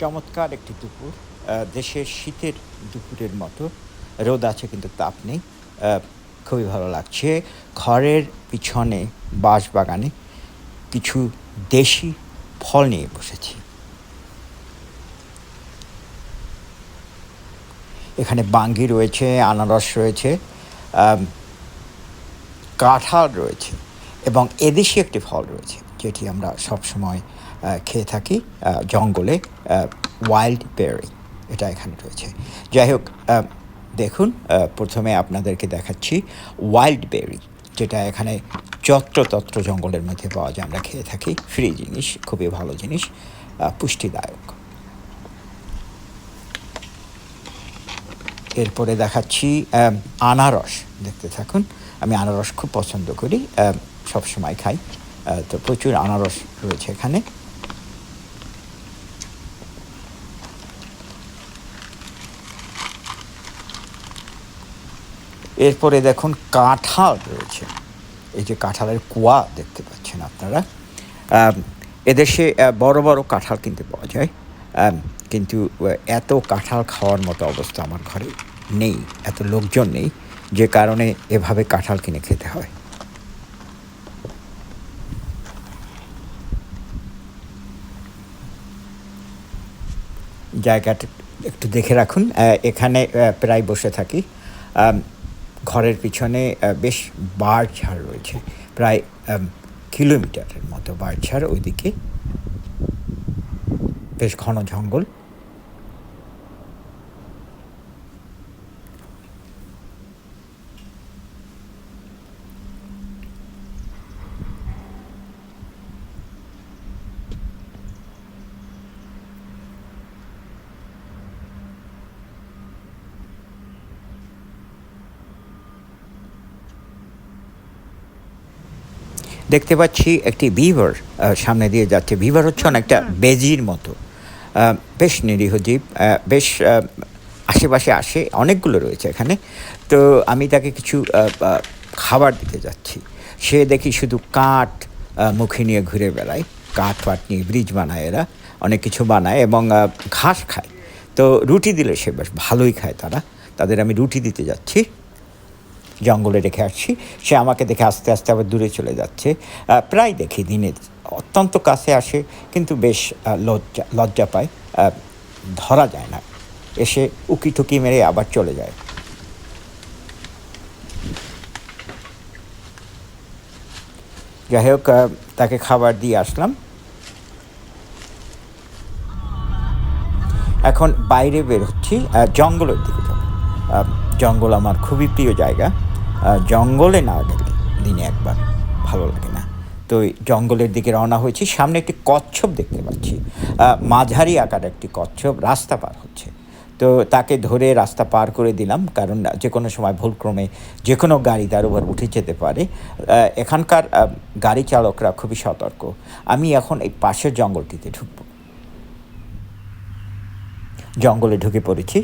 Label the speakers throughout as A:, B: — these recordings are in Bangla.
A: চমৎকার একটি দুপুর। দেশের শীতের দুপুরের মতো। রোদ আছে কিন্তু তাপ নেই। খুবই ভালো লাগছে। ঘরের পিছনে বাঁশ বাগানে কিছু দেশি ফল নিয়ে বসেছি। এখানে বাঙ্গি রয়েছে, আনারস রয়েছে কাঁঠাল রয়েছে এবং এদেশি একটি ফল রয়েছে, যেটি আমরা সবসময় খেয়ে থাকি জঙ্গলে ওয়াইল্ড বেরি এটা এখানে রয়েছে। যাই হোক দেখুন প্রথমে আপনাদেরকে দেখাচ্ছি ওয়াইল্ড বেরি যেটা এখানে যত্রতত্র জঙ্গলের মধ্যে পাওয়া যায়। আমরা খেয়ে থাকি ফ্রি জিনিস, খুবই ভালো জিনিস পুষ্টিদায়ক। এরপরে দেখাচ্ছি আনারস, দেখতে থাকুন। আমি আনারস খুব পছন্দ করি সবসময় খাই। তো প্রচুর আনারস রয়েছে এখানে। এরপরে দেখুন কাঁঠাল রয়েছে। এই যে কাঁঠালের কুয়া দেখতে পাচ্ছেন আপনারা। এদেশে বড় বড় কাঁঠাল কিনতে পাওয়া যায়। কিন্তু এত কাঁঠাল খাওয়ার মতো অবস্থা আমার ঘরে নেই, এত লোকজন নেই, যে কারণে এভাবে কাঁঠাল কিনে খেতে হয়। জায়গাটা একটু দেখে রাখুন। এখানে প্রায় বসে থাকি। ঘরের পিছনে বেশ বেশ বাড়ঝাড় রয়েছে প্রায় কিলোমিটারের মতো বাড়ঝাড় ওইদিকে। বেশ ঘন জঙ্গল। দেখতে পাচ্ছি একটি বিভার সামনে দিয়ে যাচ্ছে। বিভার হচ্ছে অনেকটা বেজির মতো। বেশ নিরীহ জীব বেশ আশেপাশে আসে, অনেকগুলো রয়েছে এখানে। তো আমি তাকে কিছু খাবার দিতে যাচ্ছি। সে দেখি শুধু কাঠ মুখে নিয়ে ঘুরে বেড়ায়। কাঠ ফাট নিয়ে ব্রিজ বানায় এরা, অনেক কিছু বানায় এবং ঘাস খায়। তো রুটি দিলে সে বেশ ভালোই খায় তারা। তাদের আমি রুটি দিতে যাচ্ছি। জঙ্গলে রেখে আসছি। সে আমাকে দেখে আস্তে আস্তে আবার দূরে চলে যাচ্ছে। প্রায় দেখি দিনে অত্যন্ত কাছে আসে, কিন্তু বেশ লজ্জা লজ্জা পায়। ধরা যায় না। এসে উকি টুকি মেরে আবার চলে যায়। যাই হোক তাকে খাবার দিয়ে আসলাম। এখন বাইরে বের হচ্ছি জঙ্গলের দিকে জঙ্গল আমার খুবই প্রিয় জায়গা। জঙ্গলে না গেলে দিনে একবার ভালো লাগে না। তো জঙ্গলের দিকে রওনা হয়েছি, সামনে একটি কচ্ছপ দেখতে পাচ্ছি। মাঝারি আকার একটি কচ্ছপ, রাস্তা পার হচ্ছে। তো তাকে ধরে রাস্তা পার করে দিলাম, কারণ যে কোনো সময় ভুলক্রমে যে কোনো গাড়ি তার উপর উঠে যেতে পারে। এখানকার গাড়ি চালকরা খুবই সতর্ক। আমি এখন এই পাশের জঙ্গলটিতে ঢুকবো। জঙ্গলে ঢুকে পড়েছি।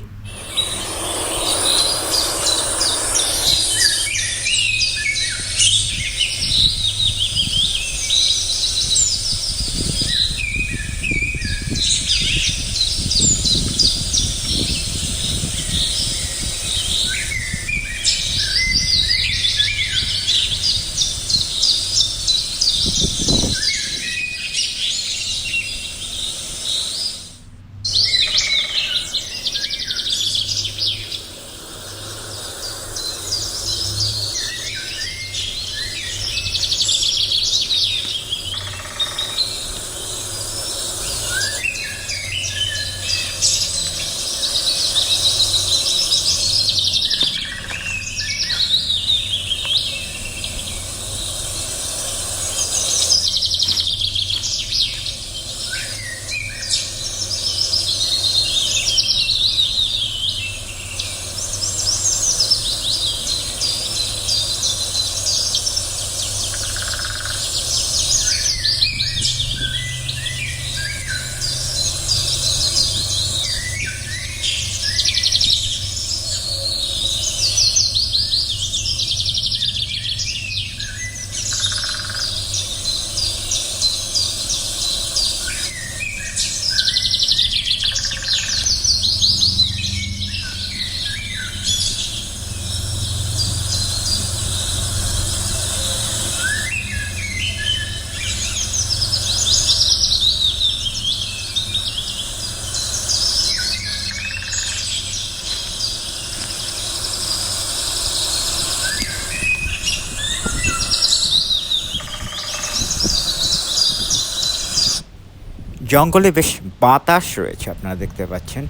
A: জঙ্গলে বেশ বাতাস রয়েছে, আপনারা দেখতে পাচ্ছেন।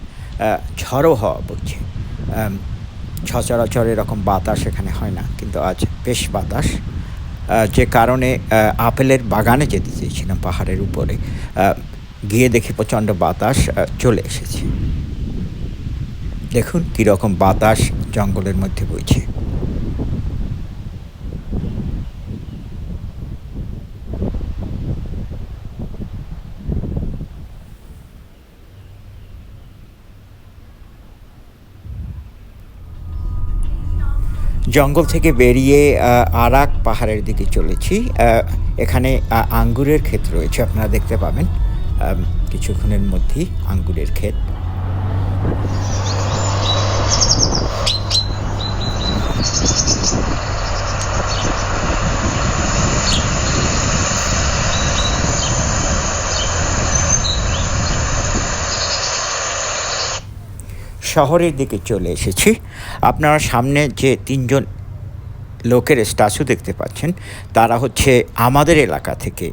A: ঝড়ো হওয়া বলছে। সচরাচর এরকম বাতাস এখানে হয় না, কিন্তু আজ বেশ বাতাস। যে কারণে আপেলের বাগানে যেতে চেয়েছিলাম পাহাড়ের উপরে। গিয়ে দেখি প্রচণ্ড বাতাস চলে এসেছে। দেখুন কীরকম বাতাস জঙ্গলের মধ্যে বইছে। জঙ্গল থেকে বেরিয়ে আরাক পাহাড়ের দিকে চলেছি। এখানে আঙ্গুরের ক্ষেত রয়েছে, আপনারা দেখতে পাবেন। কিছুক্ষণের মধ্যেই আঙ্গুরের ক্ষেত। শহরের দিকে চলে এসেছি। আপনারা সামনে যে তিনজন লোকের স্ট্যাচু দেখতে পাচ্ছেন, তারা হচ্ছে আমাদের এলাকা থেকে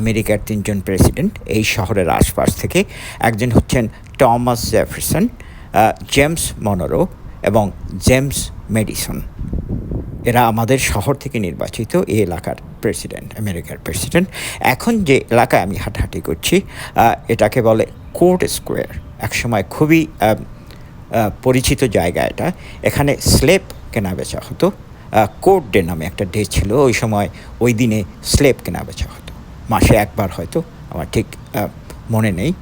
A: আমেরিকার তিনজন প্রেসিডেন্ট এই শহরের আশপাশ থেকে। একজন হচ্ছেন টমাস জেফারসন জেমস মনোরো এবং জেমস মেডিসন। এরা আমাদের শহর থেকে নির্বাচিত এই এলাকার প্রেসিডেন্ট আমেরিকার প্রেসিডেন্ট এখন যে এলাকায় আমি হাঁটাহাঁটি করছি এটাকে বলে কোর্ট স্কোয়ার। একসময় খুবই পরিচিত জায়গা এটা। এখানে স্লেপ কেনা বেচা হতো। কোর্ট ডে নামে একটা ডে ছিল, ওই সময় ওই দিনে স্লেপ কেনা বেচা হতো। মাসে একবার হয়তো, আমার ঠিক মনে নেই।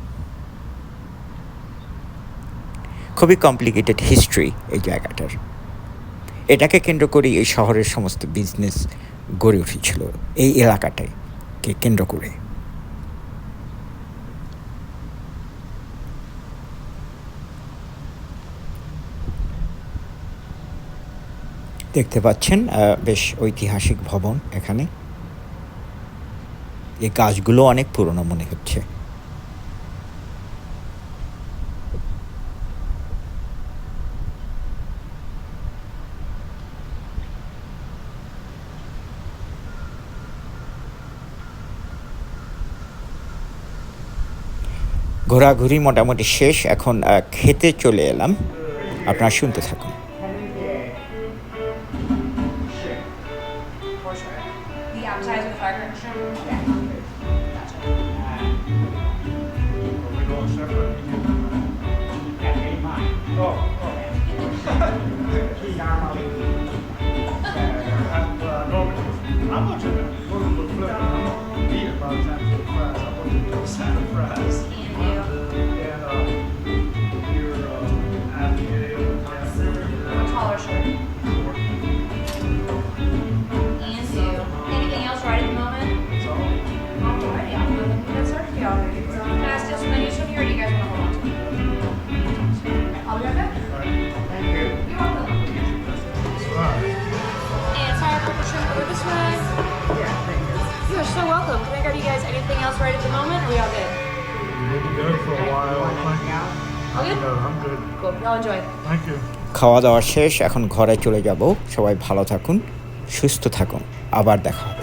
A: খুবই কমপ্লিকেটেড হিস্ট্রি এই জায়গাটার। এটাকে কেন্দ্র করে এই শহরের সমস্ত বিজনেস গড়ে উঠেছিল, এই এলাকাটায় কে কেন্দ্র করে। দেখতে পাচ্ছেন বেশ ঐতিহাসিক ভবন এখানে। এই গাছগুলো অনেক পুরনো মনে হচ্ছে। ঘোরাঘুরি মোটামুটি শেষ, এখন খেতে চলে এলাম। আপনারা শুনতে থাকুন।
B: Yeah. Grab you guys anything else right at the moment are we all good?
C: We'll be good for a while.
B: All good?
C: No, I'm good.
B: Cool. Y'all enjoy.
C: Thank you.
A: খাওয়া দাওয়া শেষ এখন ঘরে চলে যাব সবাই ভালো থাকুন সুস্থ থাকুন আবার দেখা হবে